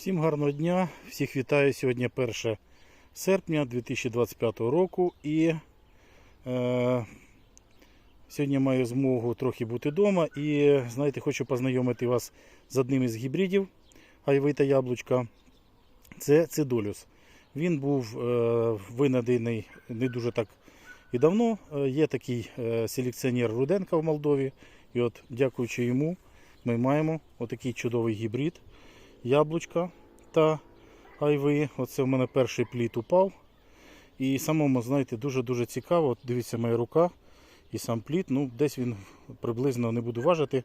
Всім гарного дня, всіх вітаю. Сьогодні 1 серпня 2025 року і е, сьогодні маю змогу трохи бути вдома і знаєте, хочу познайомити вас з одним із гібридів айви та яблучка. Це цидолюс. Він був е, винайдений не дуже так і давно. Е, Є такий е, селекціонер Руденка в Молдові. І от, дякуючи йому, ми маємо отакий чудовий гібрид яблучка та айви. Оце в мене перший плід упав. І самому, знаєте, дуже-дуже цікаво. От дивіться, моя рука і сам плід. Ну, десь він приблизно не буду важити,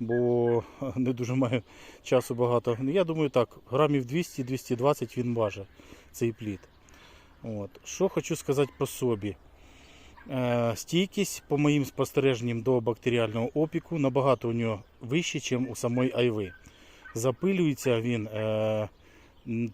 бо не дуже маю часу багато. Я думаю, так, грамів 200-220 він важить цей плід. От. Що хочу сказати по собі. Е, Стійкість, по моїм спостереженням до бактеріального опіку, набагато у нього вища, ніж у самої айви. Запилюється він е,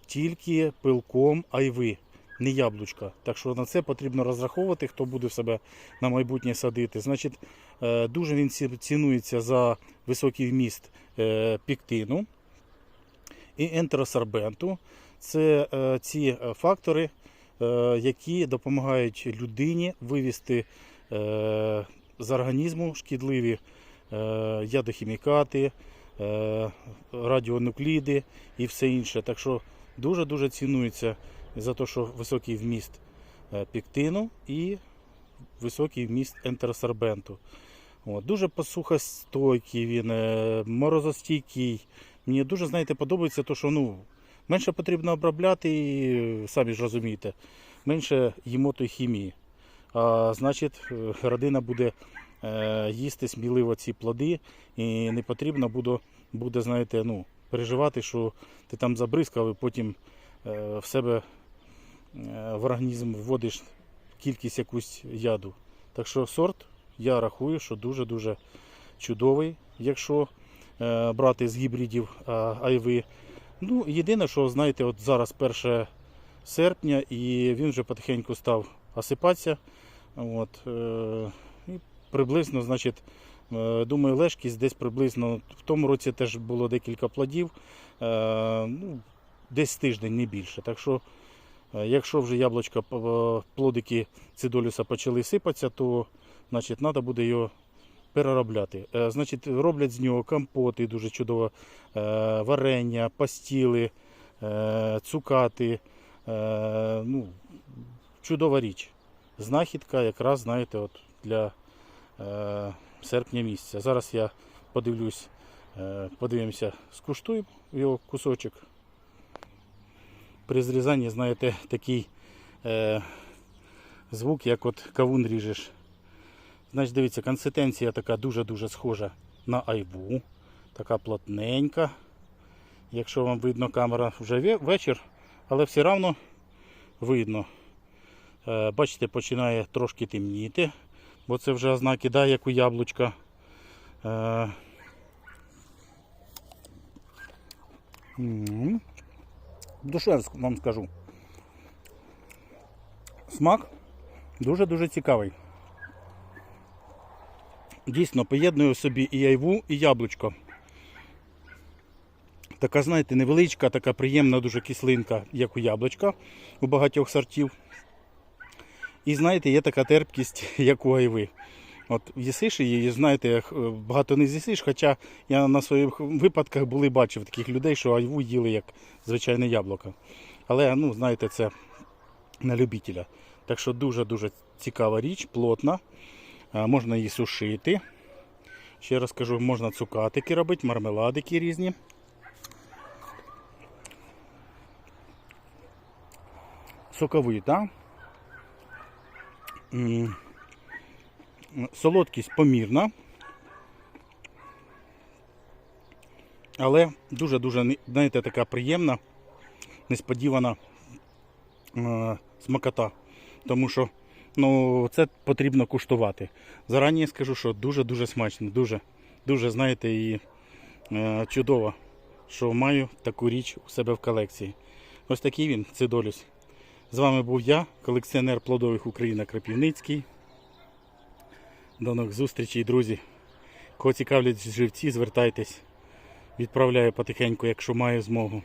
тільки пилком айви, не яблучка. Так що на це потрібно розраховувати, хто буде в себе на майбутнє садити. Значить, е, дуже він цінується за високий вміст е, піктину і ентеросорбенту. Це е, ці е, фактори, е, які допомагають людині вивести е, з організму шкідливі е, ядохімікати, радіонукліди і все інше. Так що дуже-дуже цінується за те, що високий вміст е, пектину і високий вміст ентеросорбенту. От, дуже посухостойкий він, е, морозостійкий. Мені дуже, знаєте, подобається, те, що ну, менше потрібно обробляти, і, е, самі ж розумієте, менше їмо тої хімії. А значить, е, родина буде е, їсти сміливо ці плоди, і не потрібно буде, буде знаєте, ну, переживати, що ти там забризкав і потім е, в себе е, в організм вводиш кількість якусь яду. Так що сорт я рахую, що дуже-дуже чудовий, якщо е, брати з гібридів е, айви. Ну, єдине, що знаєте, от зараз 1 серпня і він вже потихеньку став осипатися. От, е, приблизно, значить, е, думаю, лежкість десь приблизно в тому році теж було декілька плодів. Е, ну, десь тиждень, не більше. Так що, е, якщо вже яблучка, плодики цидолюса почали сипатися, то значить, треба буде його переробляти. Значить, роблять з нього компоти, дуже чудово, варення, пастіли, цукати. Ну, чудова річ. Знахідка якраз, знаєте, от для серпня місяця. Зараз я подивлюсь, е, подивимося, скуштуємо його кусочок. При зрізанні, знаєте, такий е, звук, як от кавун ріжеш. Значить, дивіться, консистенція така дуже-дуже схожа на айву. Така плотненька. Якщо вам видно, камера вже вечір, але все одно видно. Е, Бачите, починає трошки темніти, бо це вже ознаки, да, як у яблучка. Е, м. Душе вам скажу. Смак дуже-дуже цікавий. Дійсно, поєднує в собі і айву, і яблучко. Така, знаєте, невеличка, така приємна дуже кислинка, як у яблучка у багатьох сортів. І знаєте, є така терпкість, як у айви. От їсиш її, знаєте, е, багато не з'їсиш, хоча я на своїх випадках були бачив таких людей, що айву їли як звичайне яблуко. Але, ну, знаєте, це на любителя. Так що дуже-дуже цікава річ, плотна. Можна її сушити. Ще раз кажу, можна цукатики робити, мармеладики різні. Соковита. М, Солодкість помірна. Але дуже-дуже, знаєте, така приємна, несподівана е, смакота. Тому що ну, це потрібно куштувати. Зарані скажу, що дуже-дуже смачно, дуже, дуже, знаєте, і е, чудово, що маю таку річ у себе в колекції. Ось такий він, цидолюс. З вами був я, колекціонер плодових Україна Крапівницький. До нових зустрічей, друзі. Кого цікавлять живці, звертайтесь. Відправляю потихеньку, якщо маю змогу.